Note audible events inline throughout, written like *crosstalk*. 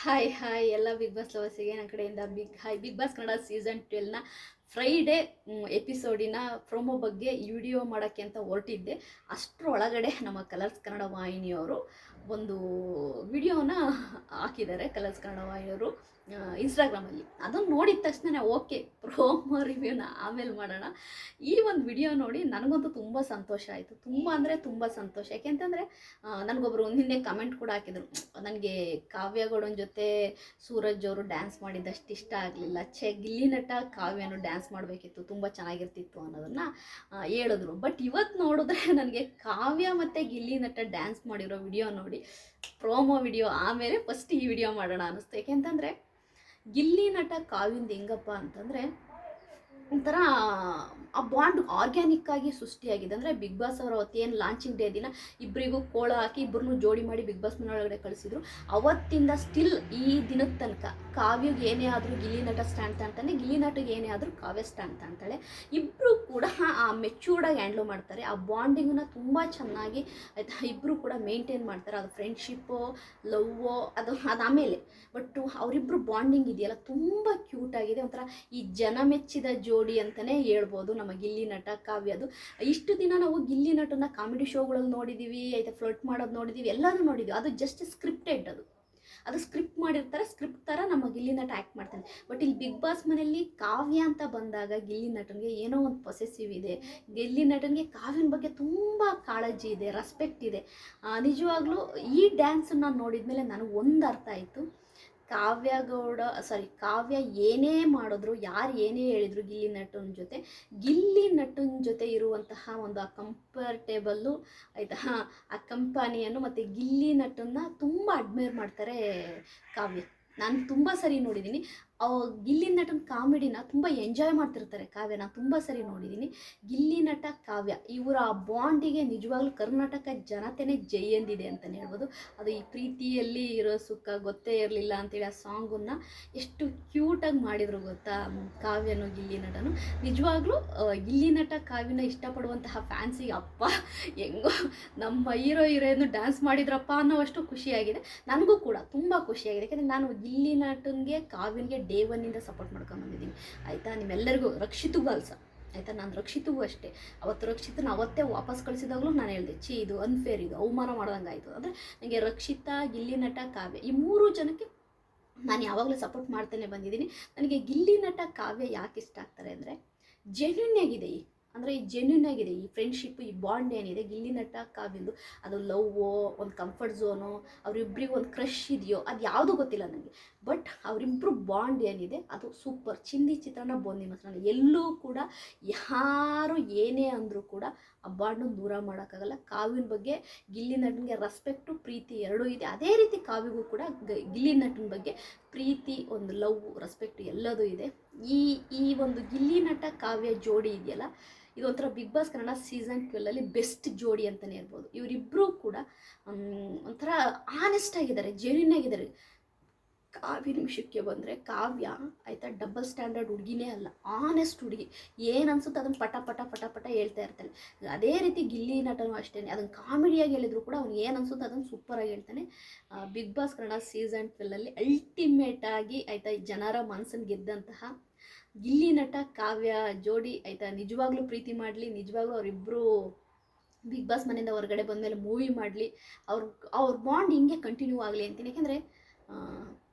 Hi hi ಎಲ್ಲ big boss ಲವರ್ಸಿಗೆ ನನ್ನ ಕಡೆಯಿಂದ big hi big boss Kannada season ಟ್ವೆಲ್ನ Friday ಎಪಿಸೋಡಿನ ಪ್ರೊಮೋ ಬಗ್ಗೆ ವಿಡಿಯೋ ಮಾಡೋಕ್ಕೆ ಅಂತ ಹೊರಟಿದ್ದೆ. ಅಷ್ಟರೊಳಗಡೆ ನಮ್ಮ ಕಲರ್ಸ್ ಕನ್ನಡ ವಾಹಿನಿಯವರು ಒಂದು ವಿಡಿಯೋನ ಹಾಕಿದ್ದಾರೆ ಕಲರ್ಸ್ ಕನ್ನಡ ವಾಹಿನಿಯವರು ಇನ್ಸ್ಟಾಗ್ರಾಮಲ್ಲಿ ಅದನ್ನು ನೋಡಿದ ತಕ್ಷಣ ಓಕೆ ಪ್ರೋಮೋ ರಿವ್ಯೂನ ಆಮೇಲೆ ಮಾಡೋಣ. ಈ ಒಂದು ವಿಡಿಯೋ ನೋಡಿ ನನಗಂತೂ ತುಂಬ ಸಂತೋಷ ಆಯಿತು. ತುಂಬ ಅಂದರೆ ತುಂಬ ಸಂತೋಷ. ಯಾಕೆಂತಂದರೆ ನನಗೊಬ್ಬರು ಹಿಂದೆ ಕಮೆಂಟ್ ಕೂಡ ಹಾಕಿದರು. ನನಗೆ ಕಾವ್ಯಗೌಡನ ಜೊತೆ ಸೂರಜ್ ಅವರು ಡ್ಯಾನ್ಸ್ ಮಾಡಿದ್ದಷ್ಟು ಇಷ್ಟ ಆಗಲಿಲ್ಲ. ಛೆ, ಗಿಲ್ಲಿ ನಟ ಕಾವ್ಯನು ಡ್ಯಾನ್ಸ್ ಮಾಡಬೇಕಿತ್ತು, ತುಂಬ ಚೆನ್ನಾಗಿರ್ತಿತ್ತು ಅನ್ನೋದನ್ನು ಹೇಳಿದ್ರು. ಬಟ್ ಇವತ್ತು ನೋಡಿದ್ರೆ *laughs* ನನಗೆ ಕಾವ್ಯ ಮತ್ತು ಗಿಲ್ಲಿ ನಟ ಡ್ಯಾನ್ಸ್ ಮಾಡಿರೋ ವಿಡಿಯೋ ನೋಡಿ ಪ್ರೋಮೋ ವಿಡಿಯೋ ಆಮೇಲೆ ಫಸ್ಟ್ ಈ ವಿಡಿಯೋ ಮಾಡೋಣ ಅನ್ನಿಸ್ತು ಯಾಕೆಂತಂದರೆ, ಗಿಲ್ಲಿ ನಟ ಕಾವ್ಯಂದು ಹೆಂಗಪ್ಪ ಅಂತಂದರೆ ಒಂಥರ, ಆ ಬಾಂಡ್ ಆರ್ಗ್ಯಾನಿಕ್ ಆಗಿ ಸೃಷ್ಟಿಯಾಗಿದೆ. ಅಂದರೆ ಬಿಗ್ ಬಾಸ್ ಅವರ ಅವತ್ತೇನು ಲಾಂಚಿಂಗ್ ಡೇ ದಿನ ಇಬ್ಬರಿಗೂ ಕೋಳ ಹಾಕಿ ಇಬ್ಬರನ್ನೂ ಜೋಡಿ ಮಾಡಿ ಬಿಗ್ ಬಾಸ್ ಮನೆಯೊಳಗಡೆ ಕಳಿಸಿದ್ರು. ಅವತ್ತಿಂದ ಸ್ಟಿಲ್ ಈ ದಿನದ ತನಕ ಕಾವ್ಯಗೆ ಏನೇ ಆದರೂ ಗಿಲಿ ನಟ ಸ್ಟ್ಯಾಂಡ್ ತಾಂತಾನೆ ಗಿಲಿ ಏನೇ ಆದರೂ ಕಾವ್ಯ ಸ್ಟ್ಯಾಂಡ್ ತಾಂತಾಳೆ ಇಬ್ಬರು ಕೂಡ ಆ ಮೆಚ್ಯೂರ್ಡಾಗಿ ಹ್ಯಾಂಡ್ಲ್ ಮಾಡ್ತಾರೆ. ಆ ಬಾಂಡಿಂಗನ್ನ ತುಂಬ ಚೆನ್ನಾಗಿ ಆಯ್ತಾ ಇಬ್ಬರು ಕೂಡ ಮೇಂಟೈನ್ ಮಾಡ್ತಾರೆ. ಅದು ಫ್ರೆಂಡ್ಶಿಪ್ಪು ಲವ್ವೋ ಅದು ಅದಾಮೇಲೆ ಬಟ್ ಅವರಿಬ್ಬರು ಬಾಂಡಿಂಗ್ ಇದೆಯಲ್ಲ, ತುಂಬ ಕ್ಯೂಟ್ ಆಗಿದೆ. ಒಂಥರ ಈ ಜನ ಮೆಚ್ಚಿದ ಜೋಡಿ ಅಂತಲೇ ಹೇಳ್ಬೋದು. ನಮ್ಮ ಗಿಲ್ಲಿ ನಟ, ಕಾವ್ಯ ಅದು. ಇಷ್ಟು ದಿನ ನಾವು ಗಿಲ್ಲಿ ನಟನ ಕಾಮಿಡಿ ಶೋಗಳಲ್ಲಿ ನೋಡಿದ್ದೀವಿ ಆಯ್ತಾ ಫ್ಲರ್ಟ್ ಮಾಡೋದು ನೋಡಿದ್ದೀವಿ ಎಲ್ಲರೂ ನೋಡಿದ್ದೀವಿ ಅದು ಜಸ್ಟ್ ಸ್ಕ್ರಿಪ್ಟೆಡ್ ಅದು. ಅದು ಸ್ಕ್ರಿಪ್ಟ್ ಮಾಡಿರ್ತಾರೆ ಸ್ಕ್ರಿಪ್ಟ್ ಥರ ನಮ್ಮ ಗಿಲ್ಲಿ ನಟ ಆ್ಯಕ್ಟ್ ಮಾಡ್ತಾನೆ. ಬಟ್ ಇಲ್ಲಿ ಬಿಗ್ ಬಾಸ್ ಮನೆಯಲ್ಲಿ ಕಾವ್ಯ ಅಂತ ಬಂದಾಗ ಗಿಲ್ಲಿ ನಟನಿಗೆ ಏನೋ ಒಂದು ಪೊಸೆಸಿವ್ ಇದೆ. ಗಿಲ್ಲಿ ನಟನಿಗೆ ಕಾವ್ಯನ ಬಗ್ಗೆ ತುಂಬ ಕಾಳಜಿ ಇದೆ ರೆಸ್ಪೆಕ್ಟ್ ಇದೆ. ನಿಜವಾಗ್ಲೂ ಈ ಡ್ಯಾನ್ಸನ್ನು ನೋಡಿದ ಮೇಲೆ ನನಗೆ ಒಂದು ಅರ್ಥ ಆಯಿತು. ಕಾವ್ಯ ಗೌಡ ಸಾರಿ ಕಾವ್ಯ ಏನೇ ಮಾಡಿದ್ರು, ಯಾರು ಏನೇ ಹೇಳಿದ್ರು ಗಿಲ್ಲಿ ನಟನ ಜೊತೆ, ಗಿಲ್ಲಿ ನಟನ ಜೊತೆ ಇರುವಂತಹ ಒಂದು ಆ ಕಂಫರ್ಟೇಬಲ್ಲು ಆಯಿತಾ, ಆ ಕಂಪನಿಯನ್ನು ಮತ್ತು ಗಿಲ್ಲಿ ನಟನ್ನ ತುಂಬ ಅಡ್ಮೈರ್ ಮಾಡ್ತಾರೆ ಕಾವ್ಯ. ನಾನು ತುಂಬ ಸರಿ ನೋಡಿದ್ದೀನಿ ಗಿಲ್ಲಿ ನಟನ ಕಾಮಿಡಿನ ತುಂಬ ಎಂಜಾಯ್ ಮಾಡ್ತಿರ್ತಾರೆ ಕಾವ್ಯ. ನಾನು ತುಂಬ ಸರಿ ನೋಡಿದ್ದೀನಿ ಗಿಲ್ಲಿ ನಟ ಕಾವ್ಯ. ಇವರ ಆ ಬಾಂಡಿಗೆ ನಿಜವಾಗ್ಲೂ ಕರ್ನಾಟಕ ಜನತೆನೇ ಜೈ ಎಂದಿದೆ ಅಂತಲೇ ಹೇಳ್ಬೋದು. ಅದು ಈ ಪ್ರೀತಿಯಲ್ಲಿ ಇರೋ ಸುಖ, ಗೊತ್ತೇ ಇರಲಿಲ್ಲ ಅಂತೇಳಿ ಆ ಸಾಂಗನ್ನು ಎಷ್ಟು ಕ್ಯೂಟಾಗಿ ಮಾಡಿದರು ಗೊತ್ತಾ, ಕಾವ್ಯನು ಗಿಲ್ಲಿ ನಟನು. ನಿಜವಾಗ್ಲೂ ಗಿಲ್ಲಿ ನಟ ಕಾವ್ಯನ ಇಷ್ಟಪಡುವಂತಹ ಫ್ಯಾನ್ಸಿಗೆ ಅಪ್ಪ ಹೆಂಗೋ ನಮ್ಮ ಹೀರೋ ಹೀರೋಯನ್ನು ಡ್ಯಾನ್ಸ್ ಮಾಡಿದ್ರಪ್ಪ ಅನ್ನೋವಷ್ಟು ಖುಷಿಯಾಗಿದೆ. ನನಗೂ ಕೂಡ ತುಂಬ ಖುಷಿಯಾಗಿದೆ. ಯಾಕೆಂದರೆ ನಾನು ಗಿಲ್ಲಿ ನಟನಿಗೆ ಕಾವ್ಯನಿಗೆ ಡೇ ಒನ್ನಿಂದ ಸಪೋರ್ಟ್ ಮಾಡ್ಕೊಂಡು ಬಂದಿದ್ದೀನಿ ಆಯಿತಾ? ನಿಮ್ಮೆಲ್ಲರಿಗೂ ರಕ್ಷಿತು ಅಲ್ಸ? ಆಯಿತಾ? ನಾನು ರಕ್ಷಿತಗೂ ಅಷ್ಟೇ. ಅವತ್ತು ರಕ್ಷಿತನ ಅವತ್ತೇ ವಾಪಸ್ ಕಳಿಸಿದಾಗಲೂ ನಾನು ಹೇಳಿದೆ ಚಿ ಇದು ಅನ್ಫೇರ್ ಇದು ಅವಮಾನ ಮಾಡ್ದಂಗೆ ಆಯಿತು ಅಂದರೆ ನನಗೆ ರಕ್ಷಿತಾ, ಗಿಲ್ಲಿ ನಟ, ಕಾವ್ಯ ಈ ಮೂರು ಜನಕ್ಕೆ ನಾನು ಯಾವಾಗಲೂ ಸಪೋರ್ಟ್ ಮಾಡ್ತಾನೆ ಬಂದಿದ್ದೀನಿ ನನಗೆ ಗಿಲ್ಲಿ ನಟ, ಕಾವ್ಯ ಯಾಕೆ ಇಷ್ಟ ಆಗ್ತಾರೆ ಅಂದರೆ ಜೆನ್ಯೂನ್ ಆಗಿದೆ ಈ ಅಂದರೆ ಈ ಜೆನ್ಯೂನ್ ಆಗಿದೆ, ಈ ಫ್ರೆಂಡ್ಶಿಪ್ ಈ ಬಾಂಡ್ ಏನಿದೆ, ಗಿಲ್ಲಿ ನಟ ಕಾವ್ಯಂದು, ಅದು ಲವ್ವೋ ಒಂದು ಕಂಫರ್ಟ್ ಝೋನೋ ಅವರಿಬ್ಬರಿಗೆ ಒಂದು ಕ್ರಶ್ ಇದೆಯೋ, ಅದು ಯಾವುದೂ ಗೊತ್ತಿಲ್ಲ ನನಗೆ ಬಟ್ ಅವರಿಬ್ಬರು ಬಾಂಡ್ ಏನಿದೆ, ಅದು ಸೂಪರ್ ಚಿಂದಿ ಚಿತ್ರಾನ್ನ ಬೋಂದಿ ಮೊಸರನ್ನ ಎಲ್ಲೂ ಕೂಡ ಯಾರು ಏನೇ ಅಂದರೂ ಕೂಡ ಆ ಬಾಂಡನ್ನು ದೂರ ಮಾಡೋಕ್ಕಾಗಲ್ಲ. ಕಾವ್ಯನ ಬಗ್ಗೆ, ಗಿಲ್ಲಿ ನಟನಿಗೆ ರೆಸ್ಪೆಕ್ಟು ಪ್ರೀತಿ ಎರಡೂ ಇದೆ. ಅದೇ ರೀತಿ ಕಾವ್ಯಗೂ ಕೂಡ ಗಿಲ್ಲಿ ನಟನ ಬಗ್ಗೆ ಪ್ರೀತಿ, ಒಂದು ಲವ್ ರೆಸ್ಪೆಕ್ಟ್ ಎಲ್ಲದೂ ಇದೆ. ಈ ಈ ಒಂದು ಗಿಲ್ಲಿ ನಟ ಕಾವ್ಯ ಜೋಡಿ ಇದೆಯಲ್ಲ ಇದು ಒಂಥರ ಬಿಗ್ ಬಾಸ್ ಕನ್ನಡ ಸೀಸನ್ ಟ್ವೆಲ್ಲಲ್ಲಿ ಬೆಸ್ಟ್ ಜೋಡಿ ಅಂತಲೇ ಹೇಳ್ಬೋದು. ಇವರಿಬ್ಬರೂ ಕೂಡ ಒಂಥರ ಆನೆಸ್ಟ್ ಆಗಿದ್ದಾರೆ ಜೆನ್ಯೂನ್ ಆಗಿದ್ದಾರೆ. ಕಾವ್ಯ ನಿಮಿಷಕ್ಕೆ ಬಂದರೆ ಕಾವ್ಯ ಆಯಿತಾ ಡಬಲ್ ಸ್ಟ್ಯಾಂಡರ್ಡ್ ಹುಡುಗಿನೇ ಅಲ್ಲ ಆನೆಸ್ಟ್ ಹುಡುಗಿ. ಏನು ಅನ್ಸುತ್ತೆ ಅದನ್ನು ಪಟ ಪಟ ಪಟ ಪಟ ಹೇಳ್ತಾ ಇರ್ತಾನೆ ಅದೇ ರೀತಿ ಗಿಲ್ಲಿ ನಟನೂ ಅಷ್ಟೇ ಅದನ್ನು ಕಾಮಿಡಿಯಾಗಿ ಹೇಳಿದ್ರು ಕೂಡ ಅವ್ನು ಏನು ಅನ್ಸುತ್ತೆ ಅದನ್ನು ಸೂಪರಾಗಿ ಹೇಳ್ತಾನೆ. ಬಿಗ್ ಬಾಸ್ ಕನ್ನಡ ಸೀಸನ್ ಟ್ವೆಲ್ಲಲ್ಲಿ ಅಲ್ಟಿಮೇಟಾಗಿ ಆಯಿತಾ ಜನರ ಮನಸ್ಸನ್ನು ಗೆದ್ದಂತಹ ಗಿಲ್ಲಿ ನಟ ಕಾವ್ಯ ಜೋಡಿ ಆಯಿತಾ ನಿಜವಾಗ್ಲೂ ಪ್ರೀತಿ ಮಾಡಲಿ, ನಿಜವಾಗ್ಲೂ ಅವರಿಬ್ಬರು ಬಿಗ್ ಬಾಸ್ ಮನೆಯಿಂದ ಹೊರಗಡೆ ಬಂದಮೇಲೆ ಮೂವಿ ಮಾಡಲಿ. ಅವ್ರ ಅವ್ರ ಬಾಂಡ್ ಹಿಂಗೆ ಕಂಟಿನ್ಯೂ ಆಗಲಿ ಅಂತೀನಿ. ಯಾಕೆಂದರೆ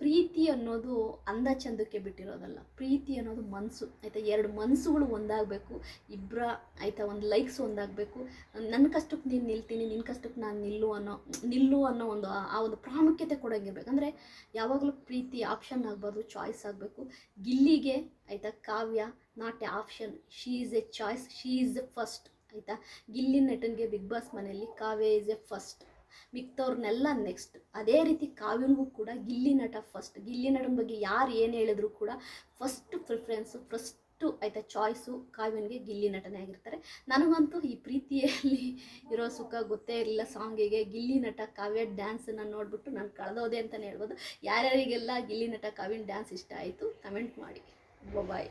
ಪ್ರೀತಿ ಅನ್ನೋದು ಅಂದ ಚಂದಕ್ಕೆ ಬಿಟ್ಟಿರೋದಲ್ಲ. ಪ್ರೀತಿ ಅನ್ನೋದು ಮನಸ್ಸು ಆಯಿತಾ? ಎರಡು ಮನಸ್ಸುಗಳು ಒಂದಾಗಬೇಕು ಇಬ್ಬರ ಆಯಿತಾ? ಒಂದು ಲೈಕ್ಸ್ ಒಂದಾಗಬೇಕು. ನನ್ನ ಕಷ್ಟಕ್ಕೆ ನೀನು ನಿಲ್ತೀನಿ ನಿನ್ನ ಕಷ್ಟಕ್ಕೆ ನಾನು ನಿಲ್ಲು ಅನ್ನೋ ನಿಲ್ಲು ಅನ್ನೋ ಒಂದು ಆ ಒಂದು ಪ್ರಾಮುಖ್ಯತೆ ಕೊಡೋಂಗಿರ್ಬೇಕು. ಅಂದರೆ ಯಾವಾಗಲೂ ಪ್ರೀತಿ ಆಪ್ಷನ್ ಆಗಬಾರ್ದು, ಚಾಯ್ಸ್ ಆಗಬೇಕು. ಗಿಲ್ಲಿಗೆ, ಆಯಿತಾ? Kavya not a option, she is a choice, she is a first, ಆಯಿತಾ? ಗಿಲ್ಲಿ ನಟನ್ಗೆ ಬಿಗ್ ಬಾಸ್ ಮನೆಯಲ್ಲಿ ಕಾವ್ಯ ಈಸ್ ಎ ಫಸ್ಟ್. ಮಿಕ್ತವ್ರನ್ನೆಲ್ಲ ನೆಕ್ಸ್ಟ್ ಅದೇ ರೀತಿ ಕಾವ್ಯನಿಗೂ ಕೂಡ ಗಿಲ್ಲಿ ನಟ ಫಸ್ಟ್ ಗಿಲ್ಲಿ ನಟನ ಬಗ್ಗೆ ಯಾರು ಏನು ಹೇಳಿದ್ರು ಕೂಡ ಫಸ್ಟ್ ಪ್ರಿಫರೆನ್ಸು ಫಸ್ಟು ಆಯಿತಾ ಚಾಯ್ಸು ಕಾವ್ಯನಿಗೆ ಗಿಲ್ಲಿ ನಟನೆ ಆಗಿರ್ತಾರೆ. ನನಗಂತೂ ಈ ಪ್ರೀತಿಯಲ್ಲಿ ಇರೋ ಸುಖ ಗೊತ್ತೇ ಇರಲಿಲ್ಲ ಸಾಂಗಿಗೆ ಗಿಲ್ಲಿ ನಟ ಕಾವ್ಯ ಡ್ಯಾನ್ಸನ್ನು ನೋಡಿಬಿಟ್ಟು ನಾನು ಕಳೆದೋದೆ ಅಂತಲೇ ಹೇಳ್ಬೋದು. ಯಾರ್ಯಾರಿಗೆಲ್ಲ ಗಿಲ್ಲಿ ನಟ ಕಾವ್ಯನ ಡ್ಯಾನ್ಸ್ ಇಷ್ಟ ಆಯಿತು ಕಮೆಂಟ್ ಮಾಡಿ. ಬಾಯ್